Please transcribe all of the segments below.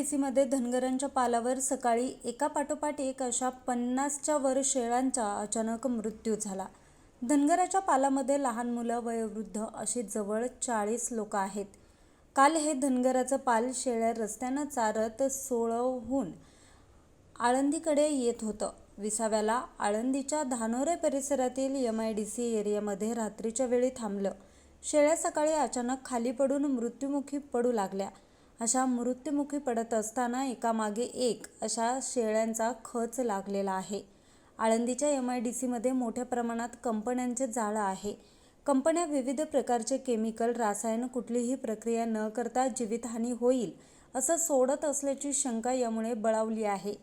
D सीमध्ये धनगरांच्या पालावर सकाळी एका पाठोपाठ एक अशा पन्नासच्या वर शेळ्यांचा अचानक मृत्यू झाला. धनगराच्या पालामध्ये लहान मुलं वयोवृद्ध अशी जवळ चाळीस लोक आहेत. काल हे धनगराचं पाल शेळ्या रस्त्यानं चारत सोळहून आळंदीकडे येत होतं. विसाव्याला आळंदीच्या धानोरे परिसरातील एम आय डी सी एरियामध्ये रात्रीच्या वेळी थांबलं. शेळ्या सकाळी अचानक खाली पडून मृत्युमुखी पडू लागल्या. अशा मृत्युमुखी पडत असताना एकामागे एक अशा शेळ्यांचा खच लागलेला आहे. आळंदीच्या एम आय डी सीमध्ये मोठ्या प्रमाणात कंपन्यांचे जाळं आहे. कंपन्या विविध प्रकारचे केमिकल रासायन कुठलीही प्रक्रिया न करता जीवितहानी होईल असं सोडत असल्याची शंका यामुळे बळावली आहे.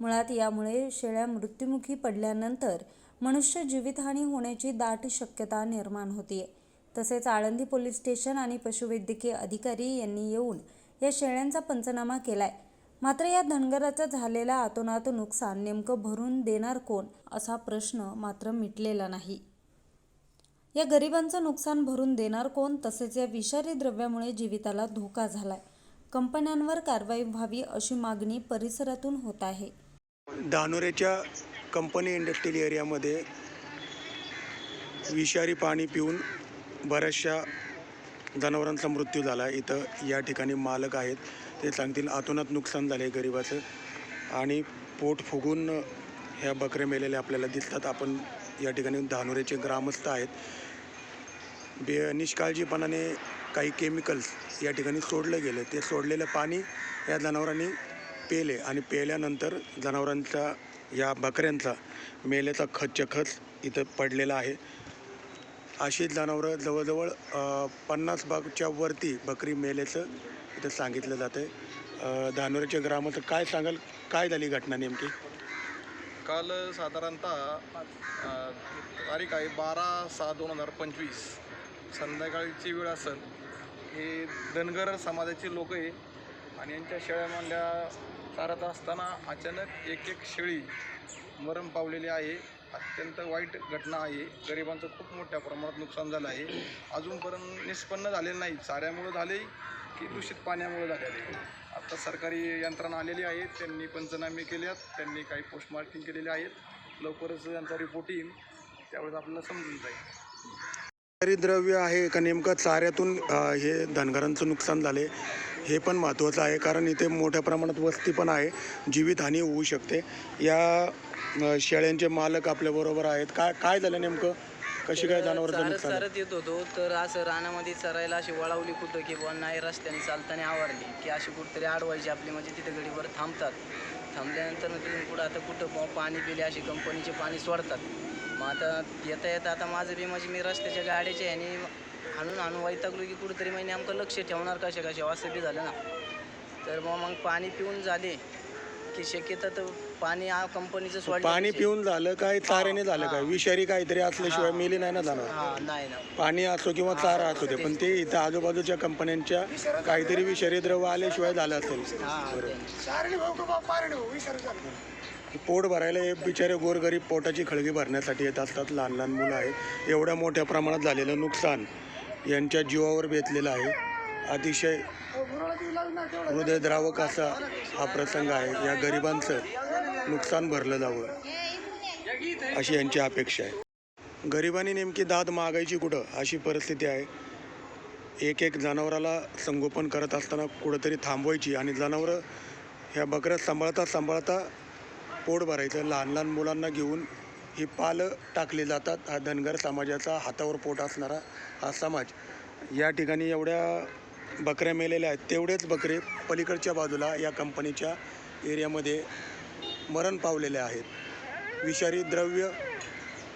मुळात यामुळे शेळ्या मृत्युमुखी पडल्यानंतर मनुष्य जीवितहानी होण्याची दाट शक्यता निर्माण होतीये. तसेच आळंदी पोलीस स्टेशन आणि पशुवैद्यकीय अधिकारी यांनी येऊन या शेळ्यांचा पंचनामा केलाय. मात्र या धनगराचं झालेला आतोनात नुकसान नेमकं भरून देणार कोण असा प्रश्न मात्र मिटलेला नाही. या गरिबांचं नुकसान भरून देणार कोण तसेच या विषारी द्रव्यामुळे जीविताला धोका झालाय. कंपन्यांवर कारवाई व्हावी अशी मागणी परिसरातून होत आहे. धानोरेच्या कंपनी इंडस्ट्रियल एरियामध्ये विषारी पाणी पिऊन बऱ्याचशा जनावरांचा मृत्यू झाला. इथं या ठिकाणी मालक आहेत. ते सांगतील आतोनात नुकसान झाले गरिबाचं. आणि पोट फुगून ह्या बकऱ्या मेलेल्या आपल्याला दिसतात. आपण या ठिकाणी धानोरेचे ग्रामस्थ आहेत. बे निष्काळजीपणाने काही केमिकल्स या ठिकाणी सोडलं गेलं. ते सोडलेलं पाणी या जनावरांनी पेले आणि पेल्यानंतर जनावरांचा या बकऱ्यांचा मेल्याचा खच्च खच इथं पडलेला आहे. अशी जनावरं जवळजवळ पन्नास बागच्या वरती बकरी मेल्याचं इथं सांगितलं जातं आहे धानोरेच्या ग्रामाचं काय सांगाल? काय झाली घटना नेमकी? काल साधारणतः तारीख आहे बारा सहा दोन हजार पंचवीस. संध्याकाळची वेळ असेल हे धनगर समाजाचे लोक आणि यांच्या शेळ्या मांडल्या चारत असताना अचानक एक एक शेळी मरण पावलेली आहे. अत्यंत वाईट घटना आहे. गरिबांचं खूप मोठ्या प्रमाणात नुकसान झालं आहे. अजूनपर्यंत निष्पन्न झालेलं नाही. चाऱ्यामुळं झाले की दूषित पाण्यामुळे झालेले आता सरकारी यंत्रणा आलेली आहे. त्यांनी पंचनामे केल्यात. त्यांनी काही पोस्टमार्किंग केलेले आहेत. लवकरच यांचा रिपोर्ट येईल. त्यावेळेस आपल्याला समजून जाईल. विषारी द्रव्य आहे का नेमकं? चाऱ्यातून हे धनगरांचं नुकसान झाले हे पण महत्त्वाचं आहे कारण इथे मोठ्या प्रमाणात वस्ती पण आहे जीवितहानी होऊ शकते. या शेळ्यांचे मालक आपल्याबरोबर आहेत. काय काय झालं नेमकं? कशी काय नुकसान? चारत येत होतो तर असं रानामध्ये चरायला अशी वळवली कुठं की बुवा नाही रस्त्याने चालताना आवरली की अशी कुठंतरी अडवायची आपली म्हणजे तिथे गडीवर थांबतात. थांबल्यानंतर मग तिथून पुढं आता कुठं पाणी पिले अशी कंपनीचे पाणी सोडतात. मग आता येता येता आता माझं बी म्हणजे मी रस्त्याच्या गाड्याच्या ह्याने हाणून हाणून वैतागलो की कुठंतरी म्हणजे नेमकं लक्ष ठेवणार कशा कशा असं बी झालं ना. तर मग मग पाणी पिऊन झाले की शक्यता तर पाणी आ कंपनीचं सोडलं पाणी पिऊन झालं काय चाऱ्याने झालं काय? विषारी काहीतरी असल्याशिवाय मेली नाही ना जाणार? हां नाही ना. पाणी असो किंवा चारा असो ते पण ते इथं आजूबाजूच्या कंपन्यांच्या काहीतरी विषारी द्रव्य आल्याशिवाय झालं असेल. हां पोट भरायला हे बिचारे गोरगरीब पोटाची खळगी भरण्यासाठी येत असतात लहान लहान मुलं आहेत. एवढ्या मोठ्या प्रमाणात झालेलं नुकसान. यांच्या जीवावर बेतलेला आहे. अतिशय हृदयद्रावक असा हा प्रसंग आहे. या गरिबांचं नुकसान भरलं जावं अशी यांची अपेक्षा आहे. गरिबांनी नेमकी दाद मागायची कुठं अशी परिस्थिती आहे. एक एक जनावराला संगोपन करत असताना कुठंतरी थांबवायची आणि जनावरं ह्या बकऱ्या सांभाळता सांभाळता पोट भरायचं. लहान लहान मुलांना घेऊन ही पालं टाकली जातात. हा धनगर समाजाचा हातावर पोट असणारा हा समाज. या ठिकाणी एवढ्या बकऱ्या मेलेल्या आहेत. तेवढेच बकरे पलीकडच्या बाजूला या कंपनीच्या एरियामध्ये मरण पावलेले आहेत. विषारी द्रव्य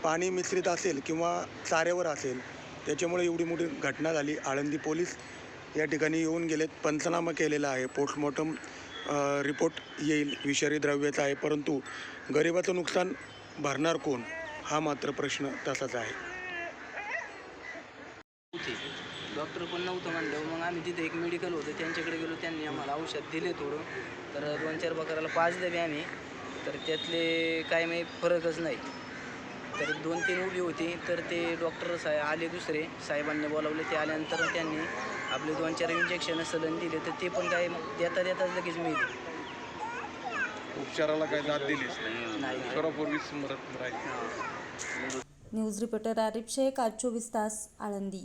पाणी मिश्रित असेल किंवा चाऱ्यावर असेल त्याच्यामुळे एवढी मोठी घटना झाली. आळंदी पोलीस या ठिकाणी येऊन गेलेत. पंचनामा केलेला आहे. पोस्टमॉर्टम रिपोर्ट येईल. विषारी द्रव्याचा आहे. परंतु गरिबाचं नुकसान भरणार कोण? हा मात्र प्रश्न तसाच आहे. डॉक्टर पण नव्हतं म्हणलं. मग आम्ही तिथे एक मेडिकल होतं. त्यांच्याकडे गेलो. त्यांनी आम्हाला औषध दिले थोडं. तर दोन चार बकराला पाच द्यावे आम्ही. तर त्यातले काय नाही फरकच नाही. तर दोन तीन उभी होती. तर ते डॉक्टर साहेब आले दुसरे. साहेबांनी बोलावले. ते आल्यानंतर त्यांनी आपले दोन चार इंजेक्शन सलन दिले. तर ते पण काय देता देताच लगेच मिळते उपचाराला काही दाद दिलीच नाही. नाही. उपचारापूर्वीच मरत राहिली. न्यूज रिपोर्टर आरिफ शेख आज चोवीस तास आळंदी.